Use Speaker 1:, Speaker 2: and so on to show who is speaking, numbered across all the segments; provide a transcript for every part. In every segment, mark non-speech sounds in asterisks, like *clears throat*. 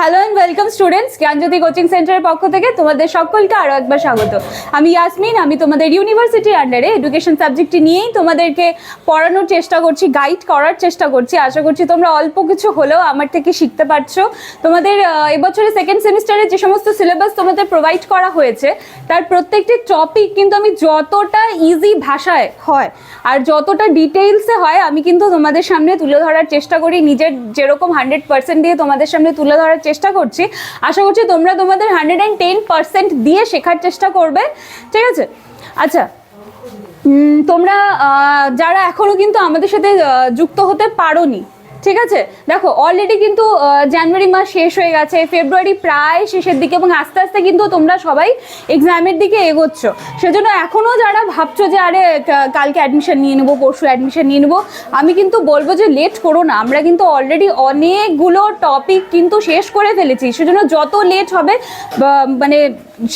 Speaker 1: Hello and welcome students Gyanjyoti coaching সেন্টারের পক্ষ থেকে তোমাদের সকলকে আরও একবার স্বাগত। আমি ইয়াসমিন আমি তোমাদের ইউনিভার্সিটির আন্ডারে এডুকেশন সাবজেক্টটি নিয়েই তোমাদেরকে পড়ানোর চেষ্টা করছি গাইড করার চেষ্টা করছি। আশা করছি তোমরা অল্প কিছু হলেও আমার থেকে শিখতে পারছ। তোমাদের এবছরে সেকেন্ড সেমিস্টারে যে সমস্ত সিলেবাস তোমাদের প্রোভাইড করা হয়েছে, তার প্রত্যেকটি টপিক কিন্তু আমি যতটা ইজি ভাষায় হয় আর যতটা ডিটেইলসে হয়, আমি কিন্তু তোমাদের সামনে তুলে ধরার চেষ্টা করি। নিজের যেরকম হান্ড্রেড পার্সেন্ট দিয়ে তোমাদের সামনে তুলে ধরার চেষ্টা করছি। আশা করছি তোমরা তোমাদের হান্ড্রেড অ্যান্ড টেন পার্সেন্ট দিয়ে শেখার চেষ্টা করবে। ঠিক আছে? আচ্ছা তোমরা যারা এখনও কিন্তু আমাদের সাথে যুক্ত হতে পারোনি ঠিক আছে? দেখো অলরেডি কিন্তু জানুয়ারি মাস শেষ হয়ে গেছে ফেব্রুয়ারি প্রায় শেষের দিকে এবং আস্তে আস্তে কিন্তু তোমরা সবাই এক্সামের দিকে এগোচ্ছ। সেজন্য এখনও যারা ভাবছ যে, আরে কালকে অ্যাডমিশন নিয়ে নেব, পরশু অ্যাডমিশন নিয়ে নেব, আমি কিন্তু বলব যে লেট করো না। আমরা কিন্তু অলরেডি অনেকগুলো টপিক কিন্তু শেষ করে ফেলেছি। সেজন্য যত লেট হবে মানে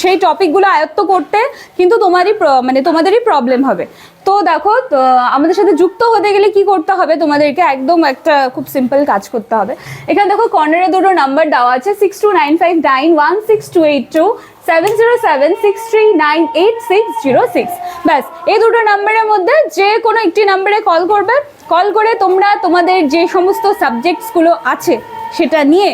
Speaker 1: সেই টপিকগুলো আয়ত্ত করতে কিন্তু তোমারই মানে তোমাদেরই প্রবলেম হবে। তো দেখো আমাদের সাথে যুক্ত হতে গেলে কি করতে হবে? তোমাদেরকে একদম একটা খুব সিম্পল কাজ করতে হবে। এখানে দেখো কর্নারে দুটো নাম্বার দেওয়া আছে six two nine five nine one six two eight two seven zero seven six three nine eight six zero six ব্যাস, এই দুটো নাম্বারের মধ্যে যে কোনো একটি নাম্বারে কল করবে। কল করে তোমরা তোমাদের যে সমস্ত সাবজেক্টসগুলো আছে, সেটা নিয়ে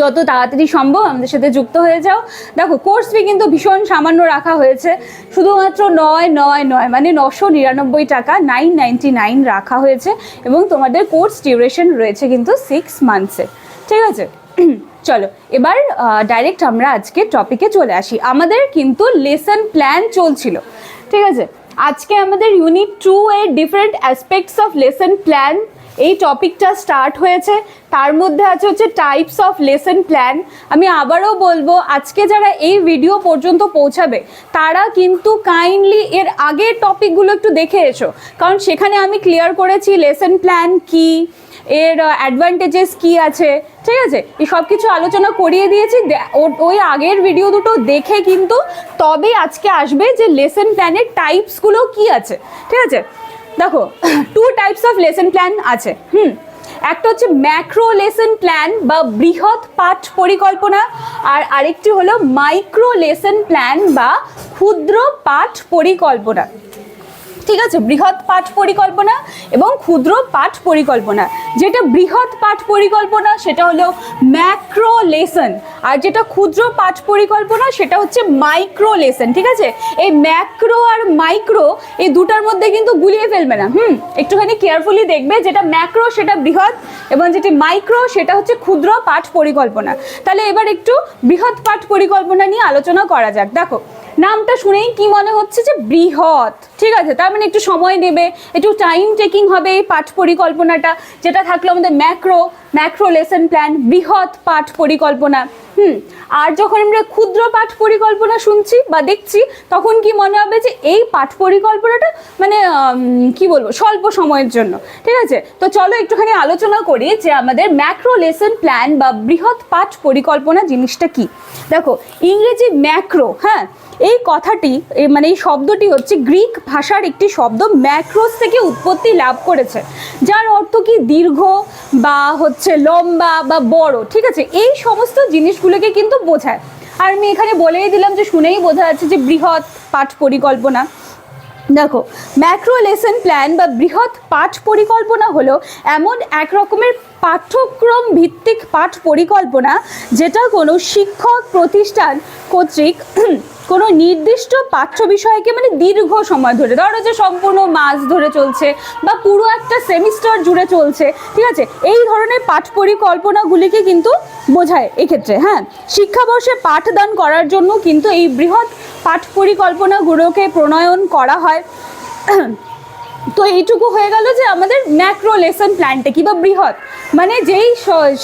Speaker 1: যত তাড়াতাড়ি সম্ভব আমাদের সাথে যুক্ত হয়ে যাও। দেখো কোর্স ফি কিন্তু ভীষণ সামান্য রাখা হয়েছে। শুধুমাত্র নয় নয় নয় মানে নশো নিরানব্বই টাকা নাইন নাইনটি নাইন রাখা হয়েছে এবং তোমাদের কোর্স ডিউরেশন রয়েছে কিন্তু সিক্স মান্থসে ঠিক আছে? *clears throat* চলো, এবার ডাইরেক্ট আমরা আজকে টপিকে চলে আসি। আমাদের কিন্তু লেসন প্ল্যান চলছিল। ঠিক আছে? আজকে আমাদের ইউনিট টু এর different aspects of lesson plan এই টপিকটা স্টার্ট হয়েছে। তার মধ্যে আছে হচ্ছে টাইপস অফ লেসন প্ল্যান আমি আবারও বলব, আজকে যারা এই ভিডিও পর্যন্ত পৌঁছাবে, তারা কিন্তু কাইন্ডলি এর আগের টপিকগুলো একটু দেখে এসো। কারণ সেখানে আমি ক্লিয়ার করেছি লেসন প্ল্যান কি, এর অ্যাডভান্টেজেস কি আছে, ঠিক আছে? এই সব কিছু আলোচনা করিয়ে দিয়েছি। ওই আগের ভিডিও দুটো দেখে কিন্তু তবে আজকে আসবে যে লেসন প্ল্যানের টাইপসগুলো কি আছে, ঠিক আছে? দেখো two types of lesson plan আছে, হুম? একটা হচ্ছে ম্যাক্রো লেসন প্ল্যান বা বৃহৎ পাঠ পরিকল্পনা, আর আরেকটি হলো মাইক্রো লেসন প্ল্যান বা ক্ষুদ্র পাঠ পরিকল্পনা। ঠিক আছে? বৃহৎ পাঠ পরিকল্পনা এবং ক্ষুদ্র পাঠ পরিকল্পনা। যেটা বৃহৎ পাঠ পরিকল্পনা, সেটা হলো ম্যাক্রো লেসন আর যেটা ক্ষুদ্র পাঠ পরিকল্পনা, সেটা হচ্ছে মাইক্রো লেসন ঠিক আছে? এই ম্যাক্রো আর মাইক্রো এই দুটার মধ্যে কিন্তু গুলিয়ে ফেলবে না। হুম? একটুখানি কেয়ারফুলি দেখবে যেটা ম্যাক্রো সেটা বৃহৎ এবং যেটি মাইক্রো সেটা হচ্ছে ক্ষুদ্র পাঠ পরিকল্পনা। তাহলে এবার একটু বৃহৎ পাঠ পরিকল্পনা নিয়ে আলোচনা করা যাক। দেখো নামটা শুনেই কি মনে হচ্ছে যে বৃহৎ। ঠিক আছে, তার মানে একটু সময় নেবে, একটু টাইম টেকিং হবে এই পাঠ পরিকল্পনাটা, যেটা থাকল আমাদের ম্যাক্রো ম্যাক্রো লেসন প্ল্যান বৃহৎ পাঠ পরিকল্পনা। হুম, আর যখন আমরা ক্ষুদ্র পাঠ পরিকল্পনা শুনছি বা দেখছি, তখন কি মনে হবে যে এই পাঠ পরিকল্পনাটা মানে কি বলব, স্বল্প সময়ের জন্য, ঠিক আছে? তো চলো একটুখানি আলোচনা করি যে আমাদের ম্যাক্রো লেসন প্ল্যান বা বৃহৎ পাঠ পরিকল্পনা জিনিসটা কি। দেখো, ইংরেজি ম্যাক্রো হ্যাঁ এই কথাটি মানে এই শব্দটি হচ্ছে গ্রিক ভাষার একটি শব্দ, ম্যাক্রোস থেকে উৎপত্তি লাভ করেছে। যার অর্থ কি? দীর্ঘ বা হচ্ছে লম্বা বা বড়, ঠিক আছে? এই সমস্ত জিনিসগুলোকে কিন্তু বোঝায়। আর আমি এখানে বলেই দিলাম যে, শুনেই বোঝা যাচ্ছে যে বৃহৎ পাঠ পরিকল্পনা। দেখো ম্যাক্রো লেসন প্ল্যান বা বৃহৎ পাঠ পরিকল্পনা হলো এমন এক রকমের পাঠ্যক্রম ভিত্তিক পাঠ পরিকল্পনা, যেটা কোনো শিক্ষক প্রতিষ্ঠান কর্তৃক *clears throat* কোনো নির্দিষ্ট পাঠ্য বিষয়কে মানে দীর্ঘ সময় ধরে, ধরো যে সম্পূর্ণ মাস ধরে চলছে বা পুরো একটা সেমিস্টার জুড়ে চলছে, ঠিক আছে? এই ধরনের পাঠ পরিকল্পনাগুলিকে কিন্তু বোঝায় এক্ষেত্রে হ্যাঁ? শিক্ষাবর্ষে পাঠদান করার জন্য কিন্তু এই বৃহৎ পাঠ পরিকল্পনাগুলোকে প্রণয়ন করা হয়। *clears throat* তো এইটুকু হয়ে গেল যে আমাদের ম্যাক্রো লেসন প্ল্যানটা কি বা বৃহৎ। মানে যেই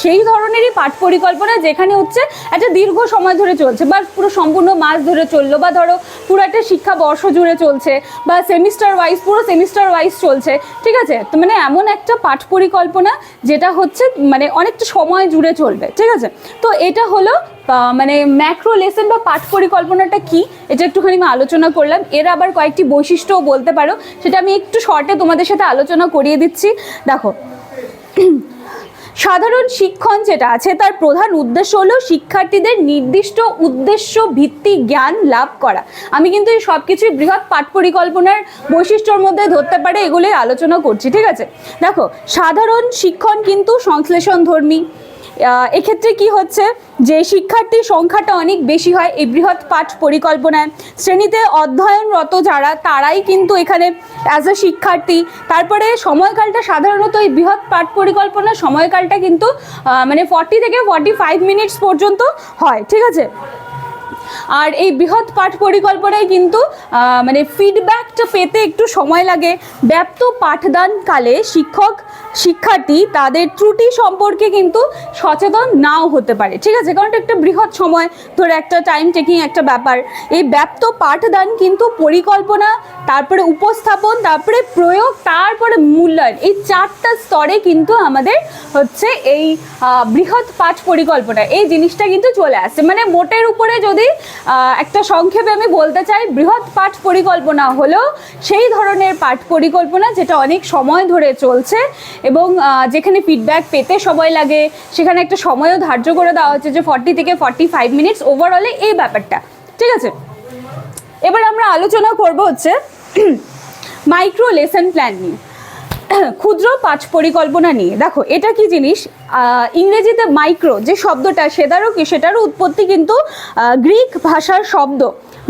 Speaker 1: সেই ধরনেরই পাঠ পরিকল্পনা যেখানে হচ্ছে একটা দীর্ঘ সময় ধরে চলছে, বা পুরো সম্পূর্ণ মাস ধরে চলল, বা ধরো পুরো একটা শিক্ষা বর্ষ জুড়ে চলছে, বা সেমিস্টার ওয়াইজ পুরো সেমিস্টার ওয়াইজ চলছে, ঠিক আছে? তো মানে এমন একটা পাঠ পরিকল্পনা যেটা হচ্ছে মানে অনেকটা সময় জুড়ে চলবে, ঠিক আছে? তো এটা হলো মানে ম্যাক্রো লেসন বা পাঠ পরিকল্পনাটা কি? এটা একটুখানি আমি আলোচনা করলাম। এর আবার কয়েকটি বৈশিষ্ট্যও বলতে পারো, সেটা আমি একটু শর্টে তোমাদের সাথে আলোচনা করিয়ে দিচ্ছি। দেখো সাধারণ শিক্ষণ যেটা আছে, তার প্রধান উদ্দেশ্য হলো শিক্ষার্থীদের নির্দিষ্ট উদ্দেশ্য ভিত্তিক জ্ঞান লাভ করা। আমি কিন্তু এই সব কিছুই বৃহৎ পাঠ পরিকল্পনার বৈশিষ্ট্যর মধ্যে ধরতে পারে, এগুলোই আলোচনা করছি, ঠিক আছে? দেখো, সাধারণ শিক্ষণ কিন্তু সংশ্লেষণ ধর্মী এক্ষেত্রে কি হচ্ছে? যে শিক্ষার্থীর সংখ্যাটা অনেক বেশি হয়, এই বৃহৎ পাঠ পরিকল্পনায়। শ্রেণীতে অধ্যয়নরত যারা, তারাই কিন্তু এখানে অ্যাজ এ শিক্ষার্থী। তারপরে সময়কালটা সাধারণত এই বৃহৎ পাঠ পরিকল্পনার সময়কালটা কিন্তু মানে ফর্টি থেকে ফর্টি ফাইভ মিনিটস পর্যন্ত হয়, ঠিক আছে? আর এই বৃহৎ পাঠ পরিকল্পনায় কিন্তু মানে ফিডব্যাকটা পেতে একটু সময় লাগে। ব্যাপ্ত পাঠদানকালে শিক্ষক, শিক্ষার্থী তাদের ত্রুটি সম্পর্কে কিন্তু সচেতন নাও হতে পারে। ঠিক আছে, কারণ একটা বৃহৎ সময়, ধরে একটা টাইম টেকিং একটা ব্যাপার। এই ব্যাপ্ত পাঠদান কিন্তু পরিকল্পনা, তারপরে উপস্থাপন, তারপরে প্রয়োগ, তারপরে মূল্যায়ন, এই চারটা স্তরে কিন্তু আমাদের হচ্ছে এই বৃহৎ পাঠ পরিকল্পনা, এই জিনিসটা কিন্তু চলে আসছে মানে মোটের উপরে যদি একটা সংক্ষেপে আমি বলতে চাই, বৃহৎ পাঠ পরিকল্পনা হলো সেই ধরনের পাঠ পরিকল্পনা যেটা অনেক সময় ধরে চলছে এবং যেখানে ফিডব্যাক পেতে সময় লাগে, সেখানে একটা সময়ও ধার্য করে দেওয়া হচ্ছে যে ফর্টি থেকে ফর্টি ফাইভ মিনিটস ওভারঅলে এই ব্যাপারটা। ঠিক আছে? এবার আমরা আলোচনা করব হচ্ছে মাইক্রো লেসন প্ল্যান নিয়ে। *coughs* ক্ষুদ্র পাঁচ পরিকল্পনা নিয়ে। দেখো, এটা কি জিনিস? ইংরেজিতে মাইক্রো যে শব্দটা, সেটারও কি, সেটারও উৎপত্তি কিন্তু গ্রিক ভাষার শব্দ।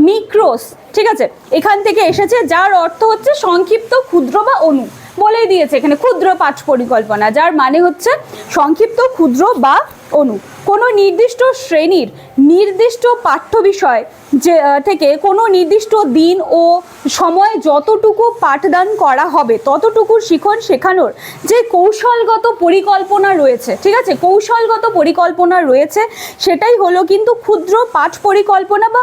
Speaker 1: মিক্রোস, ঠিক আছে? এখান থেকে এসেছে, যার অর্থ হচ্ছে সংক্ষিপ্ত ক্ষুদ্র বা অণু। বলেই দিয়েছে এখানে ক্ষুদ্র পাঁচ পরিকল্পনা, যার মানে হচ্ছে সংক্ষিপ্ত ক্ষুদ্র বা অণু। কোনো নির্দিষ্ট শ্রেণির নির্দিষ্ট পাঠ্য বিষয় যে থেকে কোনো নির্দিষ্ট দিন ও সময় যতটুকু পাঠদান করা হবে, ততটুকু শিখন শেখানোর যে কৌশলগত পরিকল্পনা রয়েছে, ঠিক আছে? কৌশলগত পরিকল্পনা রয়েছে, সেটাই হলো কিন্তু ক্ষুদ্র পাঠ পরিকল্পনা বা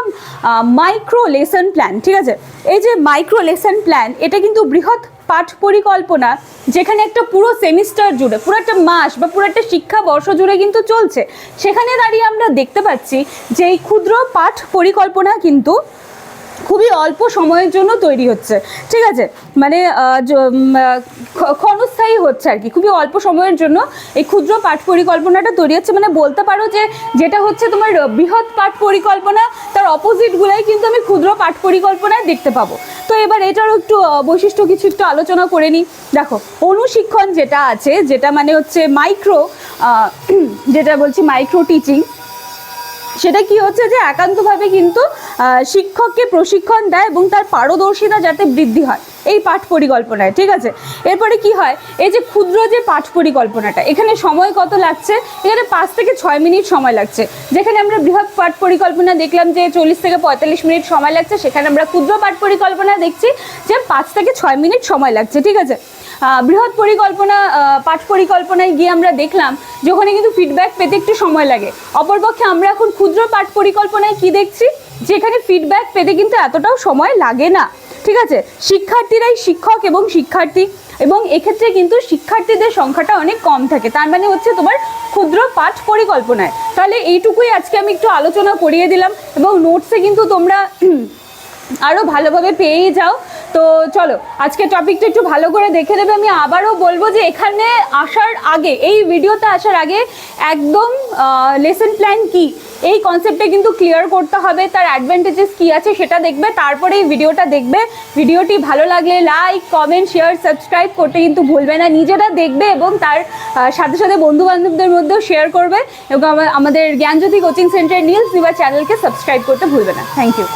Speaker 1: মাইক্রো লেসন প্ল্যান ঠিক আছে? এই যে মাইক্রো লেসন প্ল্যান এটা কিন্তু বৃহৎ পাঠ পরিকল্পনা, যেখানে একটা পুরো সেমিস্টার জুড়ে, পুরো একটা মাস বা পুরো একটা শিক্ষাবর্ষ জুড়ে কিন্তু চলছে। সেখানে দাঁড়িয়ে আমরা দেখতে পাচ্ছি যে এই ক্ষুদ্র পাঠ পরিকল্পনা কিন্তু খুবই অল্প সময়ের জন্য তৈরি হচ্ছে। ঠিক আছে? মানে ক্ষণস্থায়ী হচ্ছে আর কি। খুবই অল্প সময়ের জন্য এই ক্ষুদ্র পাঠ পরিকল্পনাটা তৈরি হচ্ছে। মানে বলতে পারো যে, যেটা হচ্ছে তোমার বৃহৎ পাঠ পরিকল্পনা, তার অপোজিটগুলাই কিন্তু আমি ক্ষুদ্র পাঠ পরিকল্পনায় দেখতে পাবো। তো এবার এটারও একটু বৈশিষ্ট্য কিছু একটু আলোচনা করে নিই। দেখো, অনুশিক্ষণ যেটা আছে, যেটা মানে হচ্ছে মাইক্রো যেটা বলছি মাইক্রো টিচিং সেটা কি হচ্ছে যে একান্তভাবে কিন্তু শিক্ষককে প্রশিক্ষণ দেয় এবং তার পারদর্শিতা যাতে বৃদ্ধি হয়। এই পাঠ পরিকল্পনায়, ঠিক আছে? এরপরে কি হয়? এই যে ক্ষুদ্র যে পাঠ পরিকল্পনাটা, এখানে সময় কত লাগছে? এখানে পাঁচ থেকে ছয় মিনিট সময় লাগছে। যেখানে আমরা বৃহৎ পাঠ পরিকল্পনা দেখলাম যে চল্লিশ থেকে পঁয়তাল্লিশ মিনিট সময় লাগছে, সেখানে আমরা ক্ষুদ্র পাঠ পরিকল্পনা দেখছি যে পাঁচ থেকে ছয় মিনিট সময় লাগছে, ঠিক আছে? বৃহৎ পরিকল্পনা পাঠ পরিকল্পনায় গিয়ে আমরা দেখলাম যে ওখানে কিন্তু ফিডব্যাক পেতে একটু সময় লাগে। অপরপক্ষে আমরা এখন ক্ষুদ্র পাঠ পরিকল্পনায় কি দেখছি? যেখানে ফিডব্যাক পেতে কিন্তু এতটাও সময় লাগে না। ঠিক আছে? শিক্ষার্থীরাই শিক্ষক এবং শিক্ষার্থী। এবং এক্ষেত্রে কিন্তু শিক্ষার্থীদের সংখ্যাটা অনেক কম থাকে। তার মানে হচ্ছে তোমার ক্ষুদ্র পাঠ পরিকল্পনায়। তাহলে এইটুকুই আজকে আমি একটু আলোচনা করিয়ে দিলাম এবং নোটসে কিন্তু তোমরা আরও ভালোভাবে পেয়েই যাও। তো চলো আজকে টপিকটা একটু ভালো করে দেখে দেবে আমি আবারও বলব যে এখানে আসার আগে, এই ভিডিওতে আসার আগে একদম লেসন প্ল্যান কি? এই কনসেপ্টে কিন্তু ক্লিয়ার করতে হবে। তার অ্যাডভান্টেজেস কি আছে সেটা দেখবে, তারপরে এই ভিডিওটা দেখবে। ভিডিওটি ভালো লাগলে লাইক কমেন্ট শেয়ার সাবস্ক্রাইব করতে কিন্তু ভুলবে না। নিজেরা দেখবে এবং তার সাথে সাথে বন্ধু বান্ধবদের মধ্যেও শেয়ার করবে। এবং আমা- আমাদের জ্ঞানজ্যোতি কোচিং সেন্টার নিউজ দিবা চ্যানেলকে সাবস্ক্রাইব করতে ভুলবে না। Thank you